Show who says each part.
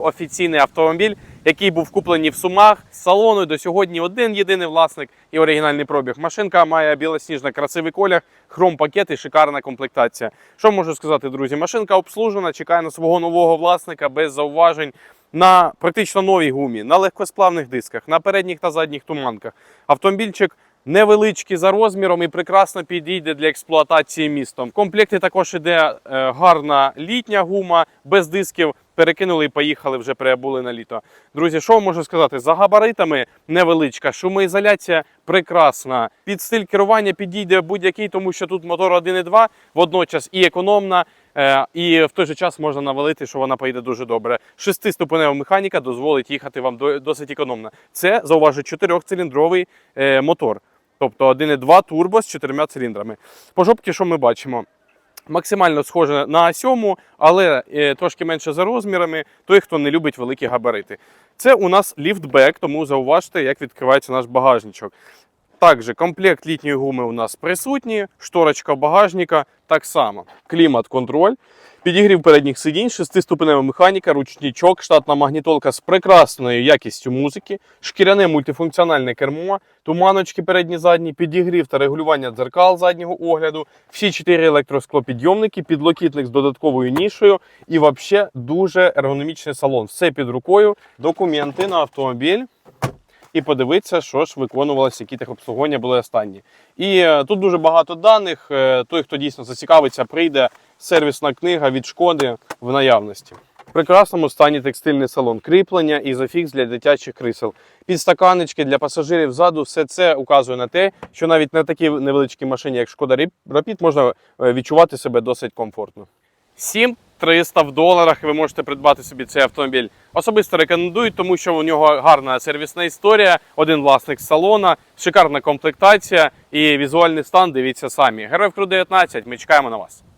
Speaker 1: Офіційний автомобіль, який був куплений в Сумах з салону. До сьогодні один єдиний власник і оригінальний пробіг. Машинка має білосніжно красивий колір, хром пакет і шикарна комплектація. Що можу сказати, друзі? Машинка обслужена, чекає на свого нового власника без зауважень. На практично новій гумі, на легкосплавних дисках, на передніх та задніх туманках. Автомобільчик невеличкий за розміром і прекрасно підійде для експлуатації містом. В комплекті також іде е, гарна літня гума без дисків. Перекинули і поїхали, вже прибули на літо. Друзі, що можу сказати? За габаритами невеличка, шумоізоляція прекрасна. Під стиль керування підійде будь-який, тому що тут мотор 1.2, водночас і економна, е, і в той же час можна навалити, що вона поїде дуже добре. Шестиступенева механіка дозволить їхати вам досить економно. Це зауважу чотирьохциліндровий е, мотор. Тобто 1.2 турбо з чотирма циліндрами. По жопці, що ми бачимо? Максимально схоже на А7, але е, трошки менше за розмірами, той, хто не любить великі габарити. Це у нас ліфтбек, тому зауважте, як відкривається наш багажничок. Також комплект літньої гуми у нас присутній, шторочка багажника так само. Клімат-контроль, підігрів передніх сидінь, шестиступенева механіка, ручничок, штатна магнітолка з прекрасною якістю музики, шкіряне мультифункціональне кермо, туманочки передні задні, підігрів та регулювання дзеркал заднього огляду, всі чотири електросклопідйомники, підлокітник з додатковою нішою і взагалі дуже ергономічний салон. Все під рукою, документи на автомобіль і подивитися, що ж виконувалося, які техобслуговування були останні. І е, тут дуже багато даних. Е, той, хто дійсно зацікавиться, прийде сервісна книга від шкоди в наявності. В прекрасному стані текстильний салон, кріплення і зафікс для дитячих крісел. Підстаканечки для пасажирів ззаду, все це указує на те, що навіть на такій невеличкій машині, як Шкода Rapid, можна е, відчувати себе досить комфортно. 7300 в доларах ви можете придбати собі цей автомобіль. Особисто рекомендую, тому що у нього гарна сервісна історія, один власник салона, шикарна комплектація і візуальний стан. Дивіться самі. Героїв Кру 19, Ми чекаємо на вас.